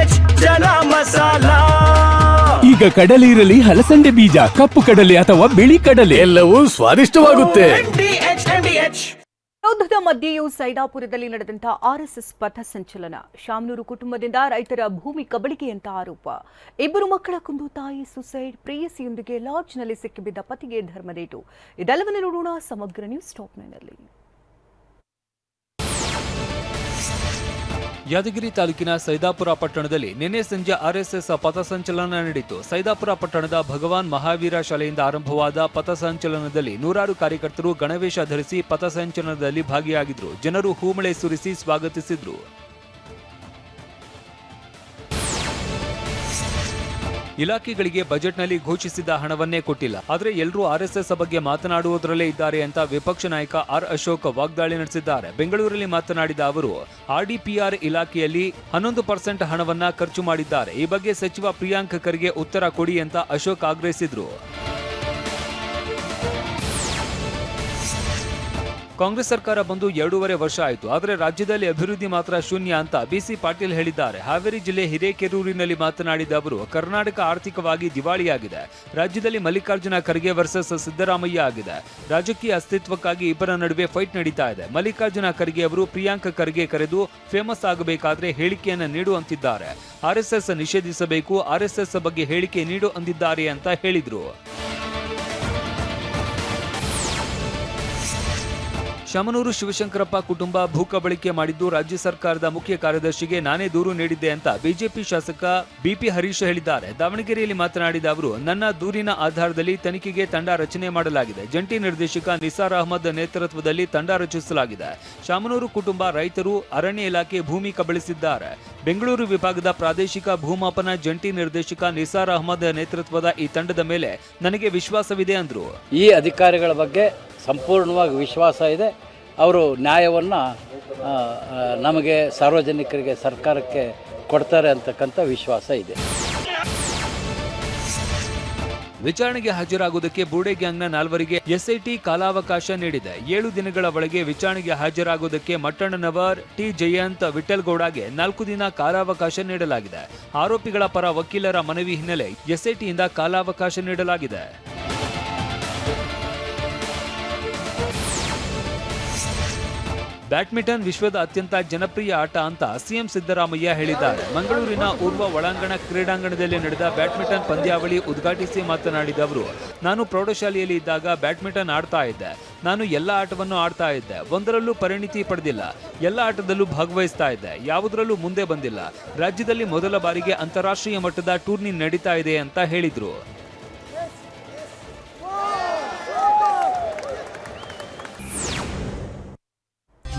H ಜನ ಮಸಾಲ. ಈಗ ಕಡಲೆ ಇರಲಿ ಹಲಸಂಡೆ ಬೀಜ ಕಪ್ಪು ಕಡಲೆ ಅಥವಾ ಬಿಳಿ ಕಡಲೆ. ಎಲ್ಲವೂ ಸ್ವಾದಿಷ್ಟವಾಗುತ್ತೆ. ವಿರೋಧದ ಮಧ್ಯೆಯೂ ಸೈದಾಪುರದಲ್ಲಿ ನಡೆದಂತಹ ಆರ್ಎಸ್ಎಸ್ ಪಥ ಸಂಚಲನ. ಶಾಮನೂರು ಕುಟುಂಬದಿಂದ ರೈತರ ಭೂಮಿ ಕಬಳಿಕೆ ಅಂತ ಆರೋಪ. ಇಬ್ಬರು ಮಕ್ಕಳ ಕುಂದು ತಾಯಿ ಸುಸೈಡ್ ಪ್ರೇಯಸಿಯೊಂದಿಗೆ ಲಾಡ್ಜ್ನಲ್ಲಿ ಸಿಕ್ಕಿಬಿದ್ದ ಪತಿಗೆ ಧರ್ಮದೇಟು ಇದೆಲ್ಲವನ್ನು ನೋಡೋಣ. ಸಮಗ್ರ ನ್ಯೂಸ್ ಟಾಪ್ನಲ್ಲಿ ಯಾದಗಿರಿ ತಾಲೂಕಿನ ಸೈದಾಪುರ ಪಟ್ಟಣದಲ್ಲಿ ನಿನ್ನೆ ಸಂಜೆ ಆರ್ಎಸ್ಎಸ್ ಪಥಸಂಚಲನ ನಡೆಯಿತು. ಸೈದಾಪುರ ಪಟ್ಟಣದ ಭಗವಾನ್ ಮಹಾವೀರ ಶಾಲೆಯಿಂದ ಆರಂಭವಾದ ಪಥಸಂಚಲನದಲ್ಲಿ ನೂರಾರು ಕಾರ್ಯಕರ್ತರು ಗಣವೇಶ ಧರಿಸಿ ಪಥಸಂಚಲನದಲ್ಲಿ ಭಾಗಿಯಾಗಿದ್ದರು ಜನರು ಹೂಮಳೆ ಸುರಿಸಿ ಸ್ವಾಗತಿಸಿದ್ರು. ಇಲಾಖೆಗಳಿಗೆ ಬಜೆಟ್ನಲ್ಲಿ ಘೋಷಿಸಿದ ಹಣವನ್ನೇ ಕೊಟ್ಟಿಲ್ಲ. ಆದರೆ ಎಲ್ಲರೂ ಆರ್ಎಸ್ಎಸ್ ಬಗ್ಗೆ ಮಾತನಾಡುವುದರಲ್ಲೇ ಇದ್ದಾರೆ ಅಂತ ವಿಪಕ್ಷ ನಾಯಕ ಆರ್ ಅಶೋಕ್ ವಾಗ್ದಾಳಿ ನಡೆಸಿದ್ದಾರೆ. ಬೆಂಗಳೂರಲ್ಲಿ ಮಾತನಾಡಿದ ಅವರು ಆರ್ಡಿಪಿಆರ್ ಇಲಾಖೆಯಲ್ಲಿ ಹನ್ನೊಂದು ಪರ್ಸೆಂಟ್ ಹಣವನ್ನ ಖರ್ಚು ಮಾಡಿದ್ದಾರೆ. ಈ ಬಗ್ಗೆ ಸಚಿವ ಪ್ರಿಯಾಂಕ್ ಖರ್ಗೆ ಉತ್ತರ ಕೊಡಿ ಅಂತ ಅಶೋಕ್ ಆಗ್ರಹಿಸಿದ್ರು. ಕಾಂಗ್ರೆಸ್ ಸರ್ಕಾರ ಬಂದು ಎರಡೂವರೆ ವರ್ಷ ಆಯಿತು, ಆದರೆ ರಾಜ್ಯದಲ್ಲಿ ಅಭಿವೃದ್ಧಿ ಮಾತ್ರ ಶೂನ್ಯ ಅಂತ ಬಿಸಿ ಪಾಟೀಲ್ ಹೇಳಿದ್ದಾರೆ. ಹಾವೇರಿ ಜಿಲ್ಲೆ ಹಿರೇಕೆರೂರಿನಲ್ಲಿ ಮಾತನಾಡಿದ ಅವರು, ಕರ್ನಾಟಕ ಆರ್ಥಿಕವಾಗಿ ದಿವಾಳಿಯಾಗಿದೆ. ರಾಜ್ಯದಲ್ಲಿ ಮಲ್ಲಿಕಾರ್ಜುನ ಖರ್ಗೆ ವರ್ಸಸ್ ಸಿದ್ದರಾಮಯ್ಯ ಆಗಿದೆ. ರಾಜಕೀಯ ಅಸ್ತಿತ್ವಕ್ಕಾಗಿ ಇಬ್ಬರ ನಡುವೆ ಫೈಟ್ ನಡೀತಾ ಇದೆ. ಮಲ್ಲಿಕಾರ್ಜುನ ಖರ್ಗೆ ಅವರು ಪ್ರಿಯಾಂಕ ಖರ್ಗೆ ಕರೆದು ಫೇಮಸ್ ಆಗಬೇಕಾದ್ರೆ ಹೇಳಿಕೆಯನ್ನು ನೀಡು ಅಂತಿದ್ದಾರೆ. ಆರ್ಎಸ್ಎಸ್ ನಿಷೇಧಿಸಬೇಕು ಆರ್ಎಸ್ಎಸ್ ಬಗ್ಗೆ ಹೇಳಿಕೆ ನೀಡು ಅಂದಿದ್ದಾರೆ ಅಂತ ಹೇಳಿದ್ರು. ಶಾಮನೂರು ಶಿವಶಂಕರಪ್ಪ ಕುಟುಂಬ ಭೂಕಬಳಿಕೆ ಮಾಡಿದ್ದು ರಾಜ್ಯ ಸರ್ಕಾರದ ಮುಖ್ಯ ಕಾರ್ಯದರ್ಶಿಗೆ ನಾನೇ ದೂರು ನೀಡಿದ್ದೆ ಅಂತ ಬಿಜೆಪಿ ಶಾಸಕ ಬಿಪಿ ಹರೀಶ್ ಹೇಳಿದ್ದಾರೆ. ದಾವಣಗೆರೆಯಲ್ಲಿ ಮಾತನಾಡಿದ ಅವರು, ನನ್ನ ದೂರಿನ ಆಧಾರದಲ್ಲಿ ತನಿಖೆಗೆ ತಂಡ ರಚನೆ ಮಾಡಲಾಗಿದೆ. ಜಂಟಿ ನಿರ್ದೇಶಕ ನಿಸಾರ್ ಅಹಮದ್ ನೇತೃತ್ವದಲ್ಲಿ ತಂಡ ರಚಿಸಲಾಗಿದೆ. ಶಾಮನೂರು ಕುಟುಂಬ ರೈತರು ಅರಣ್ಯ ಇಲಾಖೆ ಭೂಮಿ ಕಬಳಿಸಿದ್ದಾರೆ. ಬೆಂಗಳೂರು ವಿಭಾಗದ ಪ್ರಾದೇಶಿಕ ಭೂಮಾಪನ ಜಂಟಿ ನಿರ್ದೇಶಕ ನಿಸಾರ್ ಅಹಮದ್ ನೇತೃತ್ವದ ಈ ತಂಡದ ಮೇಲೆ ನನಗೆ ವಿಶ್ವಾಸವಿದೆ ಅಂದರು. ಈ ಅಧಿಕಾರಿಗಳ ಬಗ್ಗೆ ಸಂಪೂರ್ಣವಾಗಿ ವಿಶ್ವಾಸ ಇದೆ. ಅವರು ನ್ಯಾಯವನ್ನು ನಮಗೆ ಸಾರ್ವಜನಿಕರಿಗೆ, ಸರ್ಕಾರಕ್ಕೆ ಕೊಡ್ತಾರೆ ಅಂತಕ್ಕಂಥ ವಿಶ್ವಾಸ ಇದೆ. ವಿಚಾರಣೆಗೆ ಹಾಜರಾಗುವುದಕ್ಕೆ ಬೂಡೆ ಗ್ಯಾಂಗ್ನ ನಾಲ್ವರಿಗೆ ಎಸ್ಐಟಿ ಕಾಲಾವಕಾಶ ನೀಡಿದೆ. ಏಳು ದಿನಗಳ ಒಳಗೆ ವಿಚಾರಣೆಗೆ ಹಾಜರಾಗುವುದಕ್ಕೆ ಮಟ್ಟಣ್ಣನವರ್ ಟಿ ಜಯಂತ್ ವಿಠಲ್ಗೌಡಗೆ ನಾಲ್ಕು ದಿನ ಕಾಲಾವಕಾಶ ನೀಡಲಾಗಿದೆ. ಆರೋಪಿಗಳ ಪರ ವಕೀಲರ ಮನವಿ ಹಿನ್ನೆಲೆ ಎಸ್ಐಟಿಯಿಂದ ಕಾಲಾವಕಾಶ ನೀಡಲಾಗಿದೆ. ಬ್ಯಾಡ್ಮಿಂಟನ್ ವಿಶ್ವದ ಅತ್ಯಂತ ಜನಪ್ರಿಯ ಆಟ ಅಂತ ಸಿಎಂ ಸಿದ್ದರಾಮಯ್ಯ ಹೇಳಿದ್ದಾರೆ. ಮಂಗಳೂರಿನ ಊರ್ವ ಒಳಾಂಗಣ ಕ್ರೀಡಾಂಗಣದಲ್ಲಿ ನಡೆದ ಬ್ಯಾಡ್ಮಿಂಟನ್ ಪಂದ್ಯಾವಳಿ ಉದ್ಘಾಟಿಸಿ ಮಾತನಾಡಿದ ಅವರು, ನಾನು ಪ್ರೌಢಶಾಲೆಯಲ್ಲಿ ಇದ್ದಾಗ ಬ್ಯಾಡ್ಮಿಂಟನ್ ಆಡ್ತಾ ಇದ್ದೆ. ನಾನು ಎಲ್ಲ ಆಟವನ್ನು ಆಡ್ತಾ ಇದ್ದೆ. ಒಂದರಲ್ಲೂ ಪರಿಣಿತಿ ಪಡೆದಿಲ್ಲ. ಎಲ್ಲ ಆಟದಲ್ಲೂ ಭಾಗವಹಿಸ್ತಾ ಇದ್ದೆ. ಯಾವುದರಲ್ಲೂ ಮುಂದೆ ಬಂದಿಲ್ಲ. ರಾಜ್ಯದಲ್ಲಿ ಮೊದಲ ಬಾರಿಗೆ ಅಂತಾರಾಷ್ಟ್ರೀಯ ಮಟ್ಟದ ಟೂರ್ನಿ ನಡೀತಾ ಇದೆ ಅಂತ ಹೇಳಿದ್ರು.